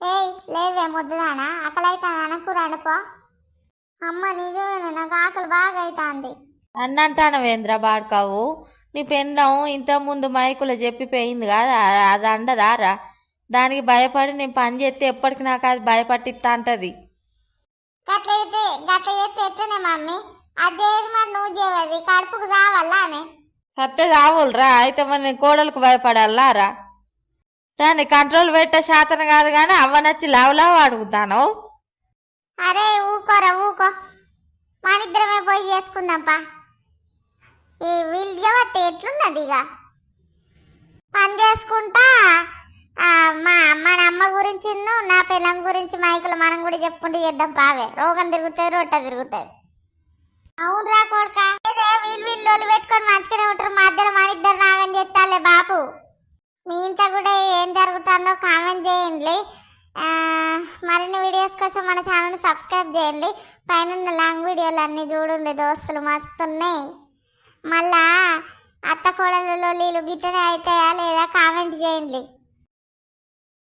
ఏయ్ లేవే ముద్దుదానా. ఆకలి అవుతుందా కూర అనుకో అమ్మ నిజమేనే నాకు ఆకలి బాగా అవుతుంది అన్నంటానవేంద్ర బాడ్కావు నీ పెన్నం ఇంత ముందు మైకులో చెప్పిపోయింది కదా అది అండదారా దానికి భయపడి నేను పని చేస్తే ఎప్పటికి నాకు అది భయపట్టిస్తా అంటది గట్ల అయితే గట్ల చేస్తే ఎట్లనే మమ్మీ? అదేది మరి నువ్వు చేయవది కడుపుకు రావాలా అని సత్తే కావులరా? అయితే మరి నేను కోడలకు భయపడాలారా దాన్ని కంట్రోల్ పెట్టే శాతం కాదు కానీ అవ్వనొచ్చి లావులావు అడుగుతాను? అరే ఊకోరా ఊకో. మనిద్దరమే పోయి చేసుకుందాంపా ఈ వీళ్ళు చేయబట్టి ఎట్లున్నది ఇక పని చేసుకుంటా. మా మా మన అమ్మ గురించి నా పిల్లం గురించి మైకులు మనం కూడా చెప్పుకుంటూ చేద్దాం పావే. రోగం తిరుగుతుంది రొట్ట తిరుగుతుంది. అవునురా కొడుక. అదే వీళ్ళు వీళ్ళు పెట్టుకొని మంచిగానే ఉంటారు. మధ్యలో మన ఇద్దరు నాగం చెప్తాలే బాప. మీ ఇంట్లో కూడా ఏం జరుగుతుందో కామెంట్ చేయండి. మరిన్ని వీడియోస్ కోసం మన ఛానల్ సబ్స్క్రైబ్ చేయండి. పైన లాంగ్ వీడియోలు అన్ని చూడండి దోస్తులు మస్తున్నాయి. మళ్ళా అత్త కోడలలో లీలు గిట్టనే అవుతాయా లేదా కామెంట్ చేయండి.